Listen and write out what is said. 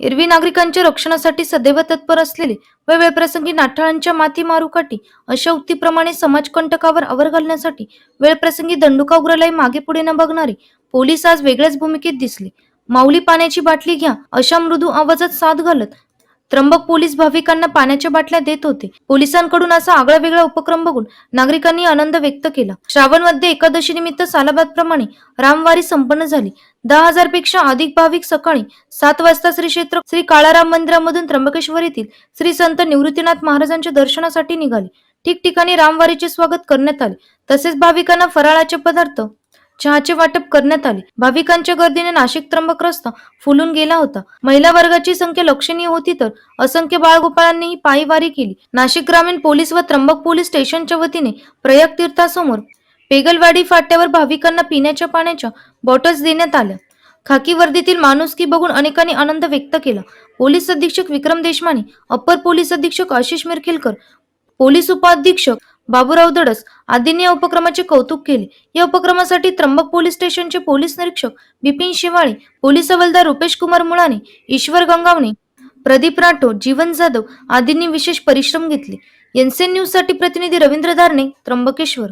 एरवी नागरिकांच्या रक्षणासाठी सदैव तत्पर असलेले व वेळप्रसंगी नाठाळांच्या माती मारुकाठी अशा उक्तीप्रमाणे समाजकंटकावर आवर घालण्यासाठी वेळप्रसंगी दंडुका उग्रालाही मागे पुढे न बघणारे पोलीस आज वेगळ्याच भूमिकेत दिसले. माऊली पाण्याची बाटली घ्या अशा मृदू आवाजात साथ घालत त्र्यंबक पोलीस भाविकांना पाण्याच्या बाटल्या देत होते. पोलिसांकडून असा आगळा वेगळा उपक्रम बघून नागरिकांनी आनंद व्यक्त केला. श्रावणमध्ये एकादशी निमित्त सालाबाद प्रमाणे रामवारी संपन्न झाली. दहा हजारपेक्षा अधिक भाविक सकाळी सात वाजता श्री क्षेत्र श्री काळाराम मंदिरामधून त्र्यंबकेश्वर येथील श्री संत निवृत्तीनाथ महाराजांच्या दर्शनासाठी निघाले. ठिकठिकाणी रामवारीचे स्वागत करण्यात आले. तसेच भाविकांना फराळाचे पदार्थ चहाचे वाटप करण्यात आले. भाविकांच्या गर्दीने नाशिक त्र्यंबक रस्ता फुलून गेला होता. महिला वर्गाची संख्या लक्षणीय होती तर असंख्य बाळगोपाळांनीही पायीवारी केली. नाशिक ग्रामीण पोलीस व त्र्यंबक पोलीस स्टेशनच्या वतीने प्रयाग तीर्थासमोर पेगलवाडी फाट्यावर भाविकांना पिण्याच्या पाण्याच्या बॉटल्स देण्यात आल्या. खाकी वर्दीतील माणुसकी बघून अनेकांनी आनंद व्यक्त केला. पोलीस अधीक्षक विक्रम देशमाने अप्पर पोलीस अधीक्षक आशिष मिरखेलकर पोलीस उपाधीक्षक बाबूराव दडस आदींनी या उपक्रमाचे कौतुक केले. या उपक्रमासाठी त्र्यंबक पोलीस स्टेशनचे पोलीस निरीक्षक बिपिन शिवाळे पोलीस हवालदार रुपेश कुमार मुळाने ईश्वर गंगावणे प्रदीप राठोड जीवन जाधव आदींनी विशेष परिश्रम घेतले. एनसीएन न्यूजसाठी प्रतिनिधी रवींद्र धारणे त्र्यंबकेश्वर.